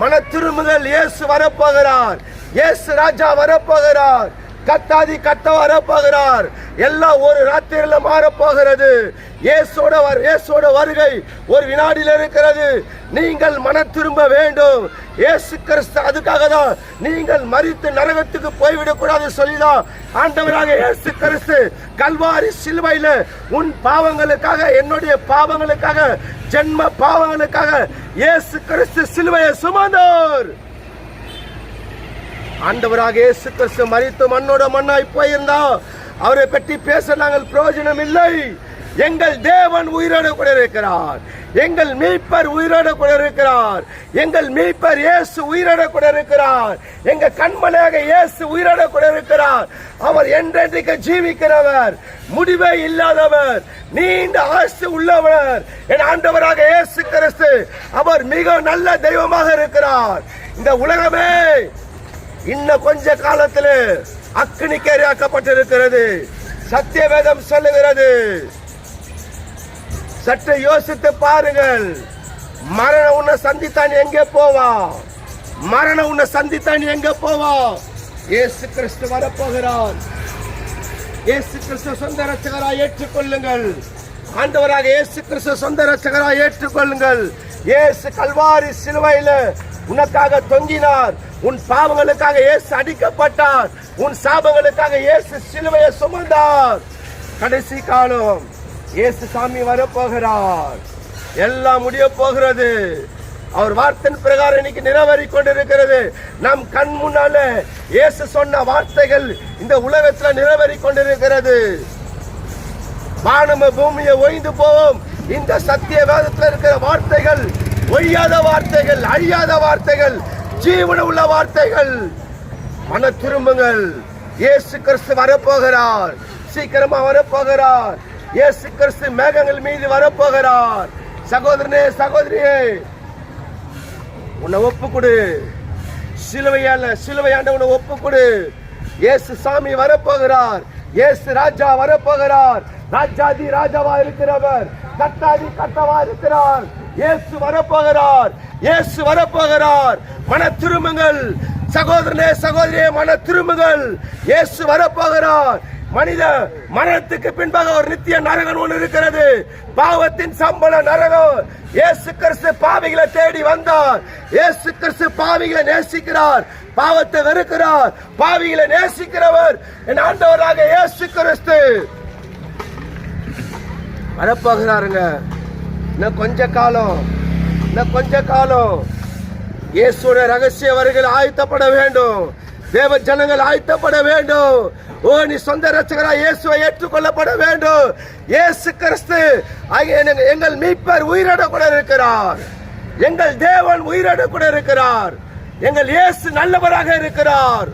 மன திருமுதல் இயேசு வரப்போகிறார். இயேசு ராஜா வரப்போகிறார். கத்தாதி கத்த வரப்போகிறார். எல்லாம் ஒரு ராத்திரியில மாறப்போகிறது. இயேசோட இயேசோட வருகை ஒரு வினாடியில் இருக்கிறது. நீங்கள் மன திரும்ப வேண்டும். இயேசு கிறிஸ்து அதுக்காக தான் நீங்கள் மறித்து நரகத்துக்கு போய்விடக்கூடாது சொல்லிதான் ஆண்டவராக இயேசு கிறிஸ்து கல்வாரி சிலுவையில் உன் பாவங்களுக்காக என்னுடைய பாவங்களுக்காக ஜென்ம பாவங்களுக்காக இயேசு கிறிஸ்து சிலுவையை சுமந்தோர். ஆண்டவராக இயேசு கிறிஸ்து மறித்து மண்ணோட மண்ணாய் போயிருந்தா அவரை பற்றி பேச நாங்கள் பிரயோஜனம் இல்லை. எங்கள் தேவன் உயிரோடு கூட இருக்கிறார். எங்கள் மீட்பர் உயிரோடு கூட இருக்கிறார். எங்கள் மீட்பர் இயேசு உயிரோடு கூட இருக்கிறார். எங்க கண்மலையாக இயேசு உயிரோடு கூட இருக்கிறார். அவர் என்றென்றைக்கு ஜீவிக்கிறவர் முடிவே இல்லாதவர் நீண்ட ஆசை உள்ளவர். என் ஆண்டவராக இயேசு கிறிஸ்து அவர் மிக நல்ல தெய்வமாக இருக்கிறார். இந்த உலகமே இன்னும் கொஞ்ச காலத்தில் அக்னிக்கேறியாக்கப்பட்டிருக்கிறது சத்திய வேதம் சொல்லுகிறது. சற்று யோசித்து பாருங்கள். மரணம் உன்னை சந்தித்தான் எங்கே போவா? மரணம் உன்னை சந்தித்தான் எங்கே போவா? இயேசு கிறிஸ்து வரப்போகிறார். இயேசு கிறிஸ்து சொந்த ரட்சகராய் ஏற்றுக்கொள்ளுங்கள். ஆண்டவராக இயேசு கிறிஸ்து சொந்த ரட்சகராய் ஏற்றுக்கொள்ளுங்கள். இயேசு கல்வாரி சிலுவையில் உனக்காக தொங்கினார். உன் பாவங்களுக்காக இயேசு அடிக்கப்பட்டார். உன் சாபங்களுக்காக இயேசு சிலுவையை சுமந்தார். கடைசி காலம் இயேசு சாமி வரப்போகிறார். எல்லாம் முடிய போகிறது. அவர் வார்த்தையின் பிரகாரம் இன்னைக்கு நிலவரி கொண்டிருக்கிறது. நம் கண் முன்னால இயேசு சொன்ன வார்த்தைகள் இந்த உலகத்துல நிலவரி கொண்டிருக்கிறது. வானம பூமியை ஓய்ந்து போவோம். இந்த சத்திய வேதத்தில் இருக்கிற வார்த்தைகள் ஒழியாத வார்த்தைகள் அழியாத வார்த்தைகள் ஜீவன உள்ள வார்த்தைகள். மன திரும்புங்கள். இயேசு கிறிஸ்து வரப்போகிறார். சீக்கிரமா வரப்போகிறார். இயேசு கிறிஸ்து மேகங்கள் மீது வரப்போகிறார். சகோதரனே சகோதரியே உன்னை ஒப்பு கொடு சிலுவையால சிலுவையாண்ட உன்னை ஒப்பு கொடு இயேசு சாமி வரப்போகிறார். இயேசு ராஜா வரப்போகிறார். ராஜாதி ராஜாவா இருக்கிறவர். கத்தாதி கத்தவா இருக்கிறார். இயேசு வரப்போகிறார். இயேசு வரப்போகிறார். மன திரும்புங்கள் சகோதரனே சகோதரியே மன திரும்புங்கள் இயேசு வரப்போகிறார். மனித மரணத்துக்கு பின்பாக ஒரு நித்திய நரகம் ஒன்று இருக்கிறது. பாவத்தின் சம்பள நரகம். இயேசு கிறிஸ்து பாவிகளை தேடி வந்தார். இயேசு கிறிஸ்து பாவிகளை நேசிக்கிறார். பாவத்தை வெறுக்கிறார். பாவிகளை நேசிக்கிறவர் என் ஆண்டவராக இயேசு கிறிஸ்து. வரப்போகிறாருங்க. இன்னும் கொஞ்ச காலம் இன்னும் கொஞ்ச காலம். இயேசுடைய ரகசிய வருகள் ஆயத்தப்பட வேண்டும். தேவ ஜனங்கள் ஆயத்தப்பட வேண்டும். ஓ நீ சொந்த ரட்சகரா இயேசுவை ஏற்றுக்கொள்ளப்பட வேண்டும். இயேசு கிறிஸ்து ஆகிய எங்கள் மீட்பர் உயிரோட கூட இருக்கிறார். எங்கள் தேவன் உயிரோட கூட இருக்கிறார். எங்கள் இயேசு நல்லவராக இருக்கிறார்.